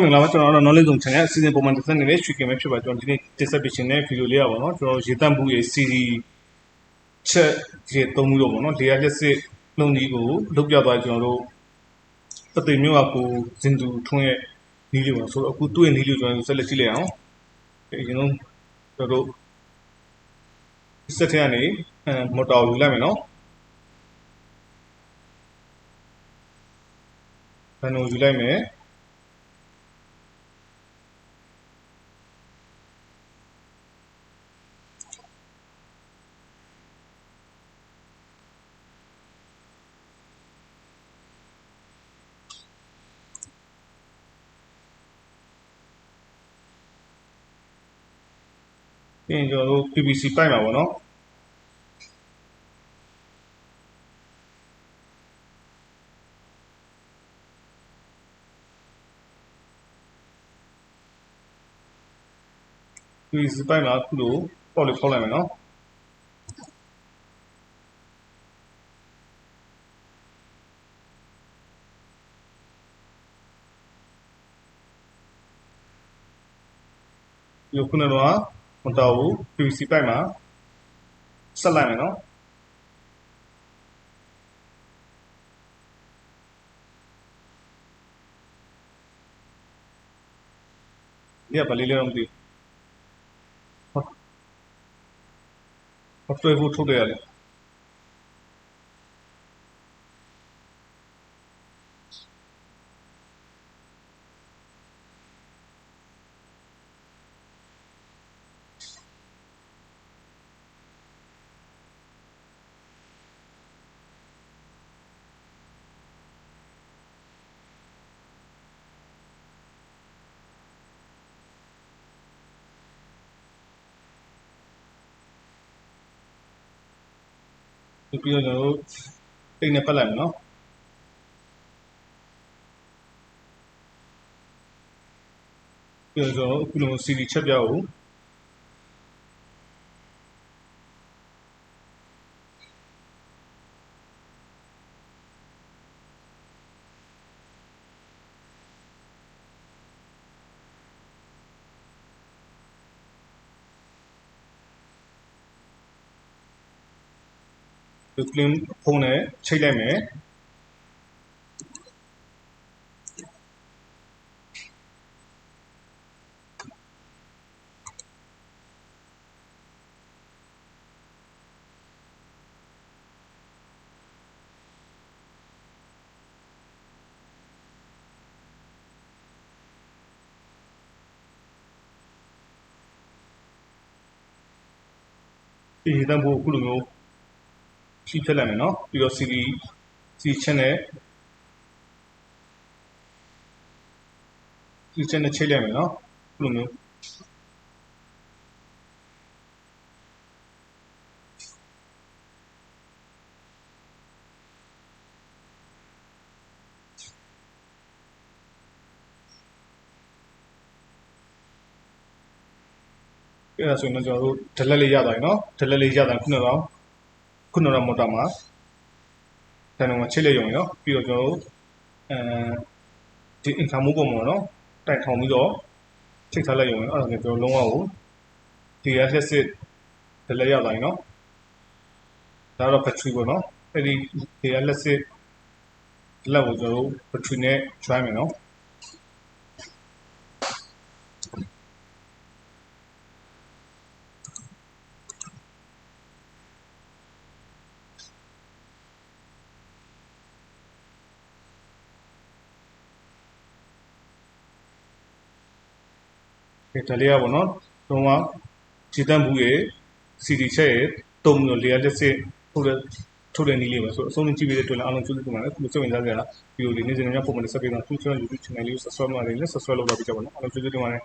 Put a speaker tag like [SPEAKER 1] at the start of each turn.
[SPEAKER 1] အားလုံးမင်္ဂလာပါကျွန်တော်တို့ knowledge zone channel အစီအစဉ်ပုံမှန်တစ်ဆက်နေတဲ့ရွှေကင်ပဲဖြစ်ပါကျွန်တော်ဒီနေ့တင်ဆက်ပေးခြင်းတဲ့ဗီဒီယိုလေးရပါတော့ကျွန်တော်ရေတန့်မှုရဲ့ CD ချက်ရေသုံးပြီးတော့ပေါ့နော်လေယာလက်စစ်လုံးကြီးကိုလုတ်ပြသွားကျွန်တော်တို့ပသိမ်မြို့ကကိုဇင်သူထွန်းရဲ့နီးလေးပါဆိုတော့အခုသူ့ရဲ့နီးလေးကိုကျွန်တော်ဆက်လက်ကြည့်လိုက်အောင်အရင်ဆုံးကျွန်တော်တို့စက်ထက်ကနေအဲမော်တာကိုယူလိုက်မယ်နော်ဘယ်လိုယူလိုက်မယ် ပြီးရင်ကျွန်တော်တို့ PVC ပိုက်မှာပေါ့နော်ဒီစပိုက်မှာခုလိုပေါ့လေးဖောက်လိုက်မယ်နော်ဒီခုနကတော့ မတော်ဘူး PVC ပိုက်မှာဆက်လိုက်မယ်နော်ဒီကဗလီလေးတော့မသိဘူးဟုတ်တွေ့ဖို့ထုတ်တယ်ရတယ် ပြီးတော့ကျွန်တော်တို့အိတ်နဲ့ပတ်လိုက်မယ်နော်ပြီးတော့ကျွန်တော်တို့အခုလို CD ချက်ပြကို ဒီ clean ဖုန်းနဲ့ချိတ်လိုက်မယ်ဒီတန်ဖို့အခုလိုမျိုး ဖြည့်ဖြတ်လိုက်မယ်နော်ပြီးတော့ CD CD channel CD channel ချိတ်လိုက်မယ်နော်အခုလိုမျိုးအဲ့ဒါဆိုရင်တော့ကျွန်တော်တို့ဒလက်လေးရသွားပြီနော်ဒလက်လေးရသွားခုနကတော့ ခုနကတော့မော်တာမှာတန်တော်မှာချိတ်လိုက်ရုံနော်ပြီးတော့ကျွန်တော်တို့အဲဒီအင်ကာမိုးပုံမှာနော်တိုက်ထောင်ပြီးတော့ချိတ်ထားလိုက်ရုံနော်အဲ့ဒါဆိုကျွန်တော်လုံးဝကိုဒီရလက်စစ်ဒလက်ရသွားပြီနော်ဒါတော့ battery ပေါ့နော်အဲ့ဒီဒီရလက်စစ်ဒလက်ကိုကျွန်တော်တို့ battery နဲ့ join မယ်နော် ဒါလေးကပေါ့နော်တော့မှခြေတန်းဘူးရဲ့ CD ချက်ရဲ့တုံးလို့လေယာလက်စစ်ထုတ်တဲ့ထုတ်တဲ့နည်းလေးပဲဆိုအဆုံးကြည့်ပြီးတဲ့အတွက်လည်းအားလုံးကျေးဇူးတင်ပါတယ်ခုစိတ်ဝင်စားကြတာဗီဒီယိုလေးနေ့စဉ်နဲ့ပုံမှန်ဆက်ပေးတော့သူ့ channel YouTube channel လေးကို subscribe လုပ်ရတယ် subscribe လုပ်တော့ပြကြပါနော်အားလုံးကျေးဇူးတင်ပါတယ်